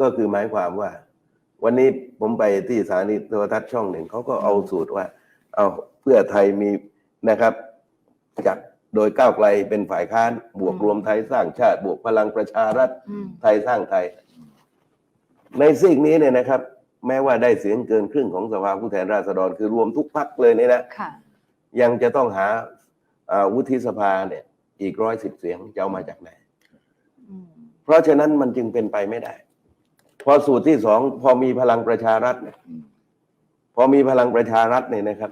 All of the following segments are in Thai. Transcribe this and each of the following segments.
ก็คือหมายความว่า วันนี้ผมไปที่สถานีโทรทัศน์ช่องหนึ่งเขาก็เอาสูตรว่า เอาเพื่อไทยมีนะครับจัดโดยก้าวไกลเป็นฝ่ายค้านบวกอืมรวมไทยสร้างชาติ บวกพลังประชารัฐอืมไทยสร้างไทย ในซีกนี้เนี่ยนะครับ แม้ว่าได้เสียงเกินครึ่งของสภาผู้แทนราษฎรคือรวมทุกพักเลยเนี่ยนะค่ะยังจะต้องหาอ่าวุฒิสภาเนี่ย อีกร้อยสิบเสียงจะเอามาจากไหนอืมเพราะฉะนั้นมันจึงเป็นไปไม่ได้ พอสูตรที่สองพอมีพลังประชารัฐเนี่ยอืมพอมีพลังประชารัฐเนี่ยนะครับ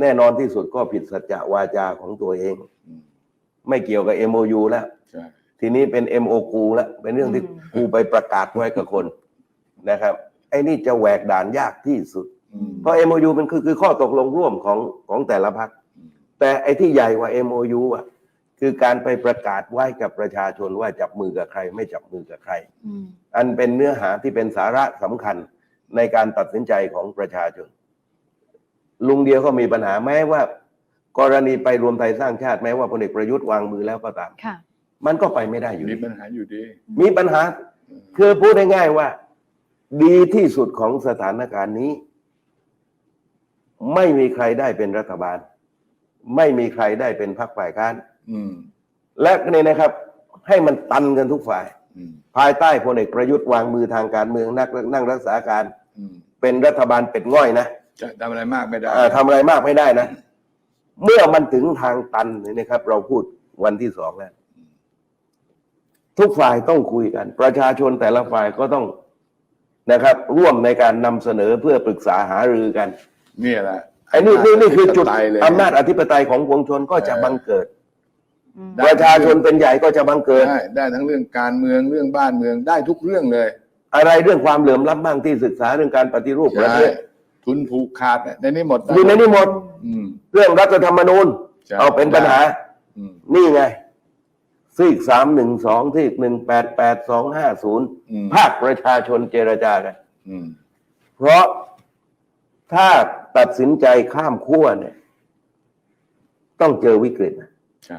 แน่นอนที่สุดก็ผิดสัจจะวาจาของตัวเองอืมไม่เกี่ยวกับ MOU แล้วใช่ทีนี้เป็น MO กูแล้วเป็นเรื่องที่อืมกูไปประกาศไว้กับคนนะครับ ไอ้นี่จะแหวกด่านยากที่สุดอืมเพราะ MOU มันคือคือข้อตกลงร่วมของของแต่ละพรรคอืมแต่ไอ้ที่ใหญ่กว่า MOU อะ คือการไปประกาศไว้กับประชาชนว่าจับมือกับใคร ไม่จับมือกับใครอืมอันเป็นเนื้อหาที่เป็นสาระสำคัญในการตัดสินใจของประชาชน ลุงเดียวก็มีปัญหาแม้ว่า กรณีไปรวมไทยสร้างชาติแม้ว่าพลเอกประยุทธ์วางมือแล้วก็ตามค่ะมันก็ไปไม่ได้อยู่มีดีปัญหาอยู่ดี มีปัญหา คือพูดง่ายๆว่า ดีที่สุดของสถานการณ์นี้ ไม่มีใครได้เป็นรัฐบาล ไม่มีใครได้เป็นพรรคฝ่ายค้าน อืม และเนี่ยนะครับ ให้มันตันกันทุกฝ่าย อืม ภายใต้พลเอกประยุทธ์วางมือทางการเมืองนักนั่งรักษาการ อืมเป็นรัฐบาลเป็ดง่อยนะจะทำอะไรมากไม่ได้ เอ่อทำอะไรมากไม่ได้นะ เมื่อมันถึงทางตันเนี่ยนะครับ เราพูดวันที่สองแล้วทุกฝ่ายต้องคุยกัน ประชาชนแต่ละฝ่ายก็ต้องนะครับ ร่วมในการนำเสนอเพื่อปรึกษาหารือกัน เนี่ยแหละไอ้นี่นี่นี่คือจุดตายเลยอำนาจอธิปไตยของปวงชนก็จะเออบังเกิดอืมได้ ประชาชนเป็นใหญ่ก็จะบังเกิด ได้ได้ทั้งเรื่องการเมืองเรื่องบ้านเมืองได้ทุกเรื่องเลยอะไรเรื่องความเหลื่อมล้ำบ้างที่ศึกษาเรื่องการปฏิรูปประใช่เทศทุนผูกขาดเนี่ยในนี้หมดอยู่ในนี้หมดอืม เรื่องรัฐธรรมนูญใช่ เอาเป็นปัญหา อืมนี่ไงซีกสามหนึ่งสองซีกหนึ่งแปดแปดสองห้าศูนย์อืมภาคประชาชนเจรจากัน อืมเพราะถ้าตัดสินใจข้ามขั้วเนี่ย ต้องเจอวิกฤตนะใช่